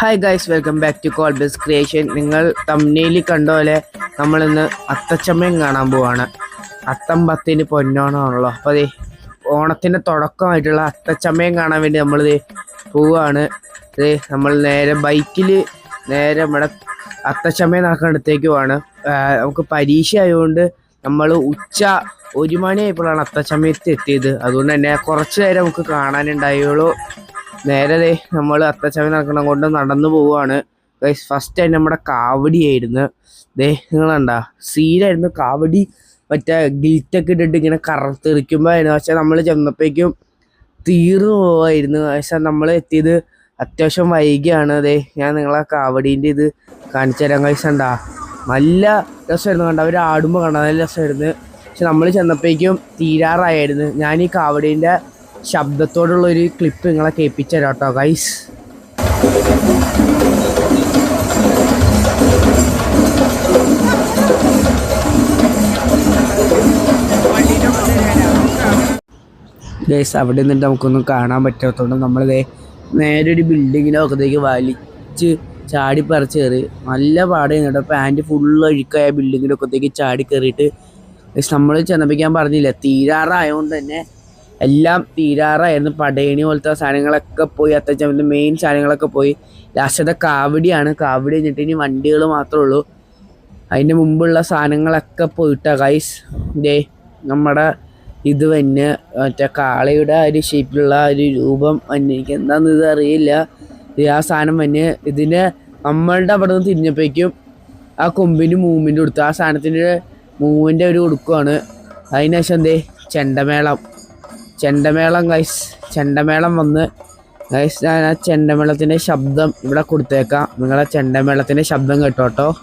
Hi guys welcome back to call biz creation നിങ്ങൾ തമ്മിലി കണ്ട പോലെ നമ്മളിന്ന് അത്തച്ചമ്മയും കാണാൻ പോവാണ്. അത്തം പത്തിന് പൊന്നോണമാണല്ലോ അപ്പോൾ അതെ ഓണത്തിന്റെ തുടക്കമായിട്ടുള്ള അത്തച്ചമ്മയും കാണാൻ വേണ്ടി നമ്മളിത് പോവാണ്. ഇത് നമ്മൾ നേരെ ബൈക്കിൽ നേരെ നമ്മുടെ അത്തച്ചമ്മയെ നടക്കുന്നിടത്തേക്ക് പോവാണ്. നമുക്ക് പരീക്ഷ ആയതുകൊണ്ട് നമ്മൾ ഉച്ച ഒരു മണിയായപ്പോഴാണ് അത്തച്ചമയത്ത് എത്തിയത്. അതുകൊണ്ട് തന്നെ കുറച്ച് നേരം നമുക്ക് കാണാനുണ്ടായുള്ളൂ. നേരെ നമ്മൾ അത്തച്ചമയം നടക്കണം കൊണ്ട് നടന്നു പോവുകയാണ്. ഫസ്റ്റ് ആയിട്ട് നമ്മുടെ കാവടിയായിരുന്നു ദേ നിങ്ങൾ കണ്ട സീനായിരുന്നു കാവടി. മറ്റേ ഗിൽറ്റൊക്കെ ഇട്ടിട്ട് ഇങ്ങനെ കറുത്തെറിക്കുമ്പോഴായിരുന്നു. പക്ഷെ നമ്മൾ ചെന്നപ്പോഴേക്കും തീർന്നു പോവായിരുന്നു. പക്ഷെ നമ്മൾ എത്തിയത് അത്യാവശ്യം വൈകിയാണ്. അതെ ഞാൻ നിങ്ങളെ കാവടീന്റെ ഇത് കാണിച്ചു തരാൻ കഴിച്ചണ്ടാ നല്ല രസമായിരുന്നു. കണ്ട അവർ ആടുമ്പോൾ കണ്ട നല്ല രസമായിരുന്നു. പക്ഷെ നമ്മൾ ചെന്നപ്പോഴേക്കും തീരാറായിരുന്നു. ഞാൻ ഈ കാവടീന്റെ ശബ്ദത്തോടുള്ള ഒരു ക്ലിപ്പ് നിങ്ങളെ കേൾപ്പിച്ചു കേട്ടോ ഗൈസ് ഗൈസ് അവിടെ നിന്നിട്ട് നമുക്കൊന്നും കാണാൻ പറ്റാത്തതുകൊണ്ട് നമ്മളിതേ നേരെ ഒരു ബിൽഡിങ്ങിന്റെ അകത്തേക്ക് വലിച്ച് ചാടി പറിച്ച് കയറി. നല്ല പാടേ കേട്ടോ. പാന്റ് ഫുള്ള് ഒഴുക്കായ ബിൽഡിങ്ങിന്റെ അകത്തേക്ക് ചാടി കയറിയിട്ട്. നമ്മൾ ചെന്നപ്പിക്കാൻ പറഞ്ഞില്ല തീരാറായതുകൊണ്ട് തന്നെ എല്ലാം തീരാറായിരുന്നു. പടയണി പോലത്തെ സാധനങ്ങളൊക്കെ പോയി അത്യാവശ്യം മെയിൻ സാധനങ്ങളൊക്കെ പോയി. ലാസ്റ്റത്തെ കാവടിയാണ് കാവടി കഴിഞ്ഞിട്ട് ഇനി വണ്ടികൾ മാത്രമേ ഉള്ളൂ. അതിന്റെ മുമ്പുള്ള സാധനങ്ങളൊക്കെ പോയിട്ടാ ഗൈസ് ദേ നമ്മുടെ ഇത് തന്നെ മറ്റേ കാളയുടെ ഒരു ഷേപ്പിലുള്ള ഒരു രൂപം തന്നെ. എനിക്ക് എന്താണെന്ന് ഇത് അറിയില്ല. ആ സാധനം തന്നെ. ഇതിന് നമ്മളുടെ അവിടെ നിന്ന് തിരിഞ്ഞപ്പോഴേക്കും ആ കൊമ്പിന്റെ മൂവ്മെന്റ് കൊടുത്തു ആ സാധനത്തിന്റെ മൂവിന്റെ ഒരു കൊടുക്കുവാണ് അതിനുശേഷം എന്തേ ചെണ്ടമേളം. ചെണ്ടമേളം ഗൈസ് ചെണ്ടമേളം വന്ന് ഗൈസ് ഞാൻ ആ ചെണ്ടമേളത്തിന്റെ ശബ്ദം ഇവിടെ കൊടുത്തേക്കാം. നിങ്ങളെ ചെണ്ടമേളത്തിന്റെ ശബ്ദം കേട്ടോട്ടോ.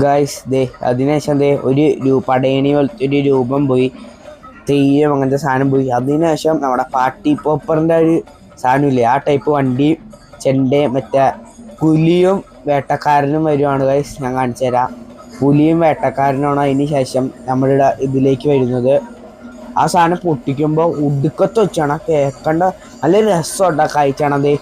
ഗൈസ് ദേ അതിനുശേഷം ദേ ഒരു രൂ- പടയണി പോലത്തെ ഒരു രൂപം പോയി. തെയ്യം അങ്ങനത്തെ സാധനം പോയി. അതിനുശേഷം നമ്മുടെ പാർട്ടി പോപ്പറിന്റെ ഒരു സാധനമില്ലേ ആ ടൈപ്പ് വണ്ടി ചെണ്ടയും മറ്റേ പുലിയും വേട്ടക്കാരനും വരുവാണ് ഗൈസ് ഞാൻ കാണിച്ചു തരാം. പുലിയും വേട്ടക്കാരനാണ് അതിന് ശേഷം നമ്മളുടെ ഇതിലേക്ക് വരുന്നത്. ആ സാധനം പൊട്ടിക്കുമ്പോൾ ഉടുക്കത്ത് വെച്ചാണ് കേൾക്കേണ്ട നല്ല രസമുണ്ട് കഴിച്ചാണത്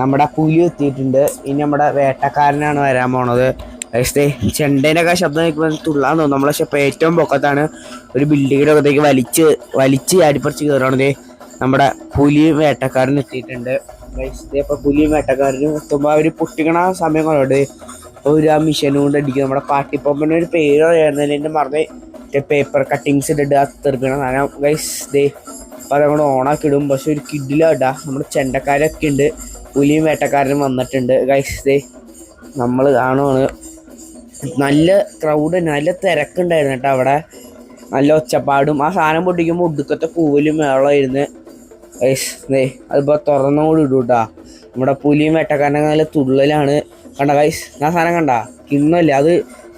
നമ്മുടെ പുലി എത്തിയിട്ടുണ്ട്. ഇനി നമ്മുടെ വേട്ടക്കാരനാണ് വരാൻ പോണത്. ഗൈസ്തേ ചെണ്ടേനൊക്കെ ശബ്ദം കേൾക്കുമ്പോൾ തുള്ളാൻ തോന്നും. നമ്മളെ പക്ഷെ ഏറ്റവും പൊക്കത്താണ്. ഒരു ബിൽഡിങ്ങിന്റെ അകത്തേക്ക് വലിച്ച് വലിച്ച് ചാടിപ്പറിച്ച് കയറുകയാണത് നമ്മുടെ പുലിയും വേട്ടക്കാരനും എത്തിയിട്ടുണ്ട്. ഇപ്പൊ പുലിയും വേട്ടക്കാരനും എത്തുമ്പോൾ അവർ പൊട്ടിക്കണ സമയം കൊണ്ടുണ്ട് ഒരു ആ മിഷൻ കൊണ്ട് അടിക്കും. നമ്മുടെ പാട്ടിപ്പൊമ്പന്റെ ഒരു പേര് പറയുന്നതിന് എന്റെ പേപ്പർ കട്ടിങ്സ് ഇട്ടിട്ട് ആ തെറുക്കണം സാധനം. ഗൈസ് ദേ അപ്പോൾ അതങ്ങോട്ട് ഓണാക്കി ഇടും. പക്ഷെ ഒരു കിഡിലാട്ടാ നമ്മുടെ ചെണ്ടക്കാരൊക്കെ ഉണ്ട് പുലിയും വേട്ടക്കാരനും വന്നിട്ടുണ്ട്. ഗൈസ് ദേ നമ്മൾ കാണുവാണ്. നല്ല ക്രൗഡ് നല്ല തിരക്കുണ്ടായിരുന്നു കേട്ടോ അവിടെ. നല്ല ഒച്ചപ്പാടും. ആ സാധനം പൊട്ടിക്കുമ്പോൾ ഒടുക്കത്തെ കൂവലും മേളമായിരുന്നു ദേ അതിപ്പോൾ തുറന്നുകൂടി ഇടും കേട്ടാ നമ്മുടെ പുലിയും വെട്ടക്കാരന്റെ നല്ല തുള്ളലാണ്. കണ്ട ഗൈസ് ആ സാധനം കണ്ട? കിണ്ണല്ല? അത്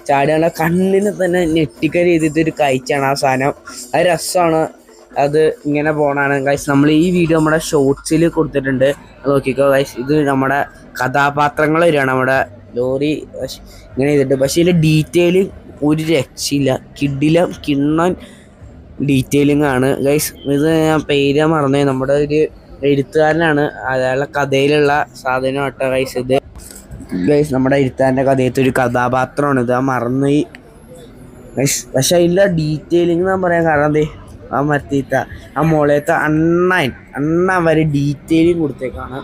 ചാടി കണ്ട കണ്ണിനെ തന്നെ ഞെട്ടിക്ക രീതിയിൽ ഒരു കാഴ്ചയാണ് ആ സാധനം. അത് രസമാണ് അത് ഇങ്ങനെ പോണാണ്. ഗൈസ് നമ്മൾ ഈ വീഡിയോ നമ്മുടെ ഷോർട്സിൽ കൊടുത്തിട്ടുണ്ട്. അത് നോക്കിക്കോ ഗൈസ് ഇത് നമ്മുടെ കഥാപാത്രങ്ങൾ വരികയാണ്. നമ്മുടെ ലോറി ഇങ്ങനെ ചെയ്തിട്ട്. പക്ഷേ ഇതിൽ ഡീറ്റെയിൽ ഒരു രക്ഷയില്ല. കിഡിലും കിണ്ണൻ ഡീറ്റെയിലിംഗ് ആണ്. ഗൈസ് ഇത് ഞാൻ പേര് മറന്നേ. നമ്മുടെ ഒരു എഴുത്തുകാരനാണ്. അയാളുടെ കഥയിലുള്ള സാധനം കേട്ടോ ഗൈസ് ഇത്. ഗൈസ് നമ്മുടെ എഴുത്തുകാരന്റെ കഥയത്തെ ഒരു കഥാപാത്രമാണ്. ഇത് ആ മറന്നുപോയി ഗൈസ് പക്ഷെ അതിലെ ഡീറ്റെയിലിംഗ് ഞാൻ പറയാൻ കാരണം എന്തേ ആ മരത്തീത്ത ആ മുളയത്തെ അണ്ണൻ അണ്ണ വരെ ഡീറ്റെയിലിംഗ് കൊടുത്തേക്കാണ്.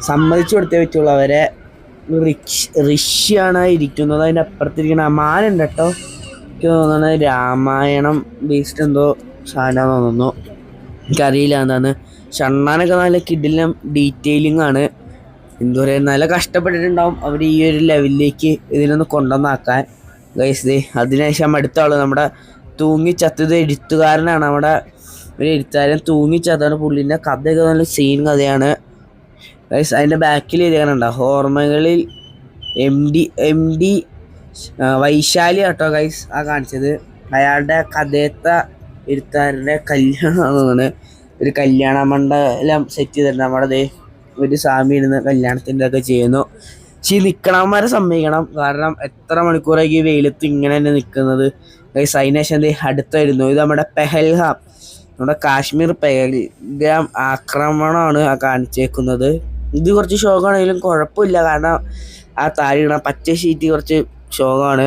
സമ്മതിച്ചു കൊടുത്തേ പറ്റുള്ളൂ. അവരെ റിഷ് ഋഷിയാണ് ഇരിക്കുന്നത്. അതിന്റെ അപ്പുറത്തിരിക്കുന്ന മാനുണ്ട് കേട്ടോ. എനിക്ക് തോന്നുന്നത് രാമായണം ബേസ്ഡ് എന്തോ സാധനം തോന്നുന്നു. എനിക്കറിയില്ല എന്താണ് ഷണ്ണാനൊക്കെ നല്ല കിഡിലും ഡീറ്റെയിലിംഗ് ആണ്. എന്താ പറയുക നല്ല കഷ്ടപ്പെട്ടിട്ടുണ്ടാവും അവർ ഈ ഒരു ലെവലിലേക്ക് ഇതിനൊന്ന് കൊണ്ടുവന്നാക്കാൻ. ഗൈസ് അതിനുശേഷം അടുത്ത ആൾ നമ്മുടെ തൂങ്ങി ചത്തത് എഴുത്തുകാരനാണ്. നമ്മുടെ ഒരു എഴുത്തുകാരൻ തൂങ്ങി ചത്താണ് പുള്ളിന്റെ കഥയൊക്കെ നല്ല സീൻ കഥയാണ്. ഗൈസ് അതിന്റെ ബാക്കിൽ എഴുതാനുണ്ടോ ഓർമ്മകളിൽ M D M D Vaishali കേട്ടോ ഗൈസ് ആ കാണിച്ചത്. അയാളുടെ കഥയത്തെ എഴുത്താരുടെ കല്യാണമാണ് ഒരു കല്യാണ മണ്ഡലം സെറ്റ് ചെയ്തിട്ടുണ്ട്. നമ്മുടെ ദേ ഒരു സ്വാമി ഇരുന്ന് കല്യാണത്തിന്റെ ഒക്കെ ചെയ്യുന്നു. പക്ഷേ ഈ നിൽക്കണമാരെ സമ്മതിക്കണം. കാരണം എത്ര മണിക്കൂറായി വെയിലത്ത് ഇങ്ങനെ തന്നെ നിൽക്കുന്നത്. ഗൈസ് അതിനുശേഷം എന്ത് അടുത്തായിരുന്നു. ഇത് നമ്മുടെ പെഹൽഗാം. നമ്മുടെ കാശ്മീർ പെഹൽഗാം ആക്രമണമാണ് ആ കാണിച്ചേക്കുന്നത്. ഇത് കുറച്ച് ഷോക്കാണെങ്കിലും കുഴപ്പമില്ല. കാരണം ആ താഴെ പച്ച ഷീറ്റ് കുറച്ച് ശോകമാണ്.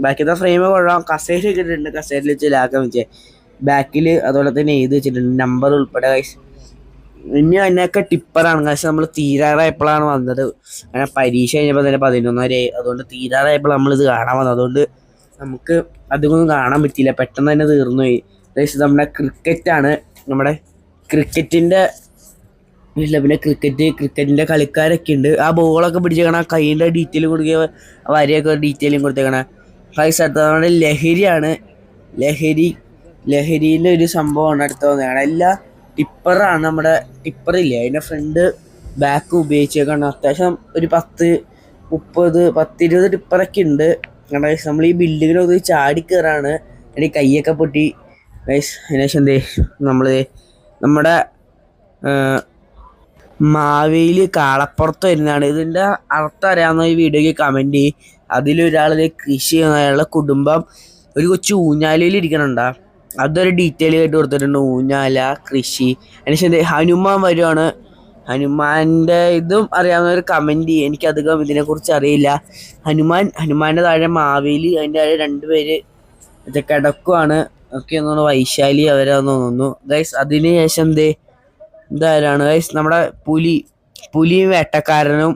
ബാക്കിത്തെ ഫ്രെയിം കൊള്ളാം. കസേര ഇട്ടിട്ടുണ്ട്. കസേരയിൽ വെച്ച് ലാക്കം വെച്ച്. ബാക്കിൽ അതുപോലെ തന്നെ എഴുതി വെച്ചിട്ടുണ്ട്. നമ്പർ ഉൾപ്പെടെ കൈസ് ഇനി അതിനൊക്കെ ടിപ്പറാണ് കാശ് നമ്മൾ തീരാറായപ്പോഴാണ് വന്നത്. അങ്ങനെ പരീക്ഷ കഴിഞ്ഞപ്പോൾ തന്നെ പതിനൊന്നര അതുകൊണ്ട് തീരാറായപ്പോൾ നമ്മളിത് കാണാൻ വന്നത്. അതുകൊണ്ട് നമുക്ക് അധികമൊന്നും കാണാൻ പറ്റിയില്ല. പെട്ടെന്ന് തന്നെ തീർന്നു പോയി. നമ്മുടെ ക്രിക്കറ്റാണ് നമ്മുടെ ക്രിക്കറ്റിന്റെ ഇല്ല പിന്നെ ക്രിക്കറ്റ് ക്രിക്കറ്റിന്റെ കളിക്കാരൊക്കെ ഉണ്ട് ആ ബോളൊക്കെ പിടിച്ചേക്കണ കൈയിന്റെ ഡീറ്റെയിൽ കൊടുക്കുക വരെയൊക്കെ ഡീറ്റെയിലും കൊടുത്തേക്കണ. പൈസ അടുത്തതാണ് ലഹരിയാണ്. ലഹരി ലഹരിയിലെ ഒരു സംഭവമാണ് അടുത്ത വന്നതാണ് എല്ലാ ടിപ്പറാണ് നമ്മുടെ ടിപ്പറില്ലേ അതിന്റെ ഫ്രണ്ട് ബാക്ക് ഉപയോഗിച്ചേക്കാണ്. അത്യാവശ്യം ഒരു പത്ത് മുപ്പത് പത്തിരുപത് ടിപ്പറൊക്കെ ഉണ്ട് കാരണം നമ്മൾ ഈ ബിൽഡിങ്ങിൽ ഒന്ന് ചാടി കയറാണ് അതിന്റെ കൈയൊക്കെ പൊട്ടി. ഗൈസ് അതിനുശേഷം എന്തേ? നമ്മൾ നമ്മുടെ മാവേലി കാളപ്പുറത്ത് വരുന്നതാണ്. ഇതിന്റെ അർത്ഥം അറിയാവുന്ന ഈ വീഡിയോയ്ക്ക് കമന്റ് ചെയ്യും. അതിലൊരാളെ കൃഷി ചെയ്യുന്ന അയാളുടെ കുടുംബം ഒരു കൊച്ചു ഊഞ്ഞാലയിൽ ഇരിക്കണുണ്ടാ. അതൊരു ഡീറ്റെയിൽ ആയിട്ട് കൊടുത്തിട്ടുണ്ട്. ഊഞ്ഞാല കൃഷി. അതിനുശേഷം ഹനുമാൻ വരുവാണ്. ഹനുമാന്റെ ഇതും അറിയാവുന്നവർ കമന്റ് ചെയ്യും. എനിക്കധികം ഇതിനെക്കുറിച്ച് അറിയില്ല. ഹനുമാൻ ഹനുമാന്റെ താഴെ മാവേലി അതിന്റെ താഴെ രണ്ടുപേര് മറ്റേ കിടക്കുവാണ്. ഒക്കെ തോന്നുന്നു വൈശാലി അവരാന്ന് തോന്നുന്നു. ഗൈസ് അതിന് ശേഷം എന്തേ ഇതാരാണ് ഗൈസ് നമ്മുടെ പുലി പുലിയും വേട്ടക്കാരനും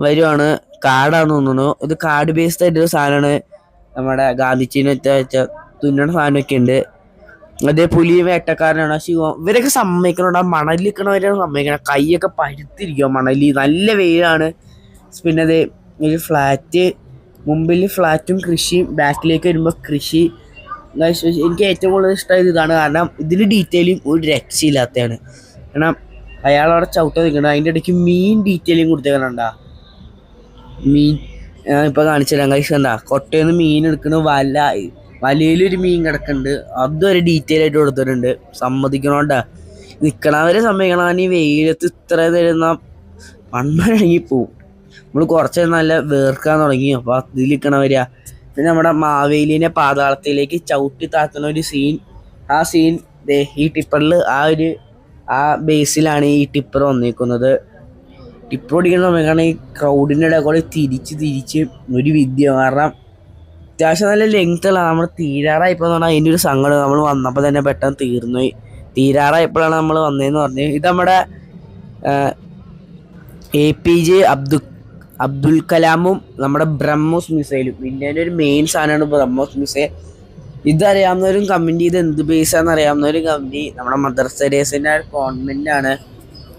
വരുവാണ്. കാടാന്ന് തോന്നുന്നു. ഇത് കാട് ബേസ്ഡ് ആയിട്ടൊരു സാധനമാണ്. നമ്മുടെ ഗാന്ധിജീനെ തുന്നണ സാധനമൊക്കെ ഉണ്ട്. അതേ പുലിയും വേട്ടക്കാരനാണ്. ശിവം ഇവരൊക്കെ സമ്മതിക്കണോണ്ട് ആ മണലിൽ നിൽക്കണവരാണ് സമ്മതിക്കണം. കൈയൊക്കെ പരുത്തിരിക്കുക മണലി നല്ല വെയിലാണ്. പിന്നെ അതേ ഒരു ഫ്ലാറ്റ്. മുമ്പിൽ ഫ്ലാറ്റും കൃഷിയും ബാക്കിലേക്ക് വരുമ്പോൾ കൃഷി. എനിക്ക് ഏറ്റവും കൂടുതൽ ഇഷ്ടമായത് ഇതാണ്. കാരണം ഇതിൽ ഡീറ്റെയിലും ഒരു രക്ഷയില്ലാത്തതാണ്. കാരണം അവിടെ ചവിട്ട നിൽക്കണം അതിന്റെ ഇടയ്ക്ക് മീൻ ഡീറ്റെയിലും കൊടുത്തേക്കണണ്ടാ മീൻ ഞാൻ ഇപ്പൊ കാണിച്ചു കൈസ് എന്താ കൊട്ടയിൽ മീൻ എടുക്കുന്ന വല വലയിലൊരു മീൻ കിടക്കുന്നുണ്ട് ഒരു ഡീറ്റെയിൽ ആയിട്ട് കൊടുത്തിട്ടുണ്ട്. സമ്മതിക്കണോണ്ടാ. നിൽക്കണവരെ സമ്മതിക്കണം. ഈ വെയിലത്ത് ഇത്ര തരുന്ന മണ്ണഴങ്ങി പോവും. നമ്മൾ കുറച്ച് നല്ല വേർക്കാൻ തുടങ്ങി. അപ്പോൾ അതിൽ നിൽക്കണവരാ പിന്നെ നമ്മുടെ മാവേലിനെ പാതാളത്തിലേക്ക് ചവിട്ടി താത്തുന്ന ഒരു സീൻ ആ സീൻ ഈ ടിപ്പറിൽ ആ ഒരു ആ ബേസിലാണ് ഈ ടിപ്പർ വന്നിരിക്കുന്നത് ടിപ്പർ ഓടിക്കുന്ന സമയത്താണ് ഈ ക്രൗഡിന്റെ ഇടയിൽ കൂടെ തിരിച്ച് തിരിച്ച് ഒരു വിദ്യ കാരണം അത്യാവശ്യം നല്ല ലെങ്ത്തുള്ള നമ്മൾ തീരാറായപ്പോൾ പറഞ്ഞാൽ അതിന്റെ ഒരു സങ്കടം. നമ്മൾ വന്നപ്പോൾ തന്നെ പെട്ടെന്ന് തീർന്നു. തീരാറായപ്പോഴാണ് നമ്മൾ വന്നതെന്ന് പറഞ്ഞു. ഇത് നമ്മുടെ A P J Abdu Abdul കലാമും നമ്മുടെ ബ്രഹ്മോസ് മിസൈലും. ഇന്ത്യന്റെ ഒരു മെയിൻ സാധനമാണ് ബ്രഹ്മോസ് മിസൈൽ. ഇതറിയാവുന്നവരും കമന്റ് ചെയ്ത് എന്ത് ബേസാന്ന് അറിയാവുന്നവരും കമന്റ് നമ്മുടെ മദർ തെരേസിന്റെ കോൺവെന്റ് ആണ്.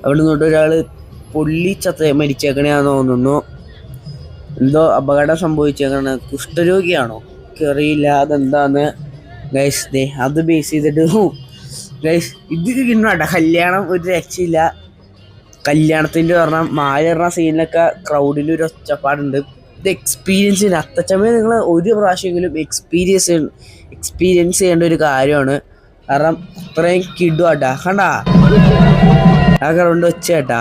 അവിടെ നിന്നോട്ട് ഒരാൾ പൊള്ളി ചത്ത മരിച്ചേക്കണെയാന്ന് തോന്നുന്നു. എന്തോ അപകടം സംഭവിച്ചേക്കാണ്. കുഷ്ഠരോഗിയാണോ? അറിയില്ല അതെന്താന്ന്? ഗൈസ് ദേ അത് ബേസ് ചെയ്തിട്ട് ഗൈസ് ഇത് കിണ്ണാട്ട കല്യാണം ഒരു രക്ഷയില്ല. കല്യാണത്തിന്റെ പറഞ്ഞാൽ മാലിടുന്ന സീനിലൊക്കെ ക്രൗഡിന്റെ ഒരു ഒച്ചപ്പാടുണ്ട്. ഇത് എക്സ്പീരിയൻസ് അത്തച്ചമയം നിങ്ങൾ ഒരു പ്രാവശ്യമെങ്കിലും എക്സ്പീരിയൻസ് എക്സ്പീരിയൻസ് ചെയ്യേണ്ട ഒരു കാര്യമാണ്. കാരണം അത്രയും കിടുവാട്ടാ കണ്ടാ? ആ ഗ്രൗണ്ട് വെച്ച കേട്ടാ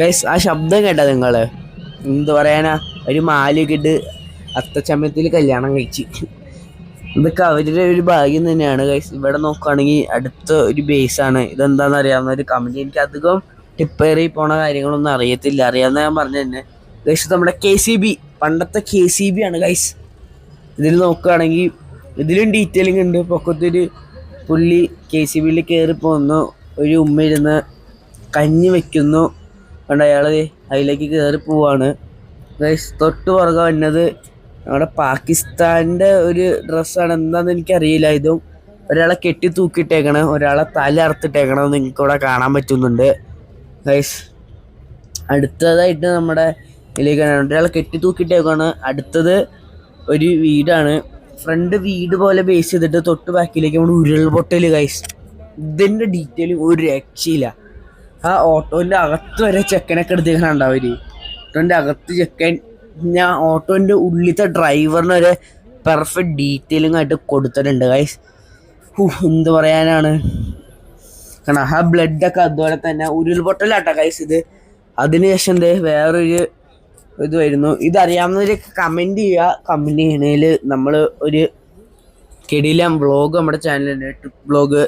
ഗൈസ് ആ ശബ്ദം കേട്ടാ നിങ്ങൾ എന്ത് പറയാനാ? ഒരു മാലയൊക്കെ ഇട്ട് അത്തച്ചമയത്തിൽ കല്യാണം കഴിച്ച്. ഇതൊക്കെ അവരുടെ ഒരു ഭാഗ്യം തന്നെയാണ് ഗൈസ് ഇവിടെ നോക്കുകയാണെങ്കിൽ അടുത്ത ഒരു ബേസാണ് ഇതെന്താണെന്ന് അറിയാവുന്ന ഒരു കമ്പനി എനിക്ക് അധികം ടിപ്പേറി പോണ കാര്യങ്ങളൊന്നും അറിയത്തില്ല. അറിയാവുന്ന ഞാൻ പറഞ്ഞു തന്നെ. ഗൈസ് നമ്മുടെ കെ സി ബി പണ്ടത്തെ കെ സി ബി ആണ് ഗൈസ് ഇതിൽ നോക്കുകയാണെങ്കിൽ ഇതിലും ഡീറ്റെയിലിംഗ് ഉണ്ട്. പൊക്കത്തൊരു പുള്ളി കെ സി ബിയിൽ കയറി പോകുന്നു ഒരു ഉമ്മ ഇരുന്ന് കഞ്ഞി വയ്ക്കുന്നു കണ്ട അയാൾ അതിലേക്ക് കയറി പോവാണ്. ഗൈസ് തൊട്ട് പുറകെ വന്നത് നമ്മുടെ പാകിസ്ഥാന്റെ ഒരു ഡ്രസ്സാണ് എന്താണെന്ന് എനിക്കറിയില്ല. ഇതും ഒരാളെ കെട്ടി തൂക്കിയിട്ടേക്കണ ഒരാളെ തല അറുത്തിട്ടേക്കണം നിങ്ങൾക്ക് ഇവിടെ കാണാൻ പറ്റുന്നുണ്ട്. ഗൈസ് അടുത്തതായിട്ട് നമ്മുടെ ഇതിലേക്കാണ് ഒരാൾ കെട്ടി തൂക്കിയിട്ടേക്കാണ് അടുത്തത് ഒരു വീടാണ്. ഫ്രണ്ട് വീട് പോലെ ബേസ് ചെയ്തിട്ട് തൊട്ട് ബാക്കിലേക്ക് നമ്മൾ ഉരുൾപൊട്ടൽ കഴിച്ചു ഇതിന്റെ ഡീറ്റെയിൽ ഒരു രക്ഷയില്ല. ആ ഓട്ടോന്റെ അകത്ത് വരെ ചെക്കനൊക്കെ എടുത്തേക്കാനുണ്ടാവും അവർ ഓട്ടോന്റെ അകത്ത് ചെക്കൻ. ഞാൻ ഓട്ടോന്റെ ഉള്ളിലത്തെ ഡ്രൈവറിന് ഒരു പെർഫെക്റ്റ് ഡീറ്റെയിലിംഗ് ആയിട്ട് കൊടുത്തിട്ടുണ്ട് ഗൈസ് എന്ത് പറയാനാണ്? കാരണം ആ ബ്ലഡൊക്കെ അതുപോലെ തന്നെ ഉരുൾപൊട്ടലാട്ടോ ഗൈസ് ഇത്. അതിനുശേഷം വേറൊരു ഇത് വരുന്നു ഇതറിയാവുന്നവര് കമന്റ് ചെയ്യുക. കമന്റ് ചെയ്യണേൽ നമ്മൾ ഒരു കെടിയിലാം വ്ളോഗ് നമ്മുടെ ചാനലുണ്ട് ട്രിപ്പ് വ്ളോഗ്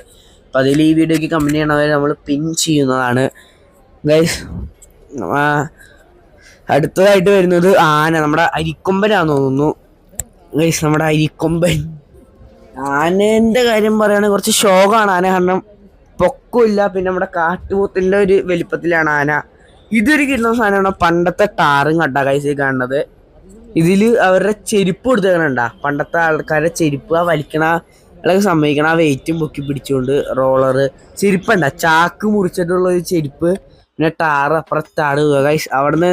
അപ്പോൾ അതിൽ ഈ വീഡിയോക്ക് കമന്റ് ചെയ്യണവരെ നമ്മൾ പിൻ ചെയ്യുന്നതാണ്. ഗൈസ് അടുത്തതായിട്ട് വരുന്നത് ആന. നമ്മുടെ അരിക്കൊമ്പനാന്ന് തോന്നുന്നു. ഗൈസ് നമ്മുടെ അരിക്കൊമ്പൻ. ആനേന്റെ കാര്യം പറയുകയാണെങ്കിൽ കുറച്ച് ഷോക്കാണ് ആന. കാരണം പൊക്കമില്ല പിന്നെ നമ്മുടെ കാട്ടുപോത്തിന്റെ ഒരു വലിപ്പത്തിലാണ് ആന. ഇതൊരു കിട്ടുന്ന സാധനമാണ് പണ്ടത്തെ ടാറും കണ്ട കൈസി കാണുന്നത്. ഇതിൽ അവരുടെ ചെരുപ്പ് കൊടുത്തേക്കണണ്ട പണ്ടത്തെ ആൾക്കാരുടെ ചെരുപ്പ് ആ വലിക്കണ അതൊക്കെ സമ്മതിക്കണം ആ വെയിറ്റും പൊക്കി പിടിച്ചുകൊണ്ട് റോളറ് ചെരുപ്പണ്ട. ചാക്ക് മുറിച്ചിട്ടുള്ള ഒരു ചെരുപ്പ് പിന്നെ ടാറ് അപ്പുറത്താണ് ഗൈസ് അവിടുന്ന്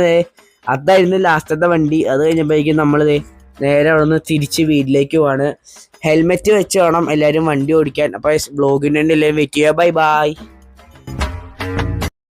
അതായിരുന്നു ലാസ്റ്റത്തെ വണ്ടി. അത് കഴിഞ്ഞപ്പോഴേക്കും നമ്മൾ നേരെ അവിടെ നിന്ന് തിരിച്ച് വീട്ടിലേക്ക് പോവാണ്. ഹെൽമെറ്റ് വെച്ച് വേണം എല്ലാവരും വണ്ടി ഓടിക്കാൻ. അപ്പോൾ വേണ്ടി എല്ലാവരും വെയിറ്റ് ചെയ്യുക. Bye bye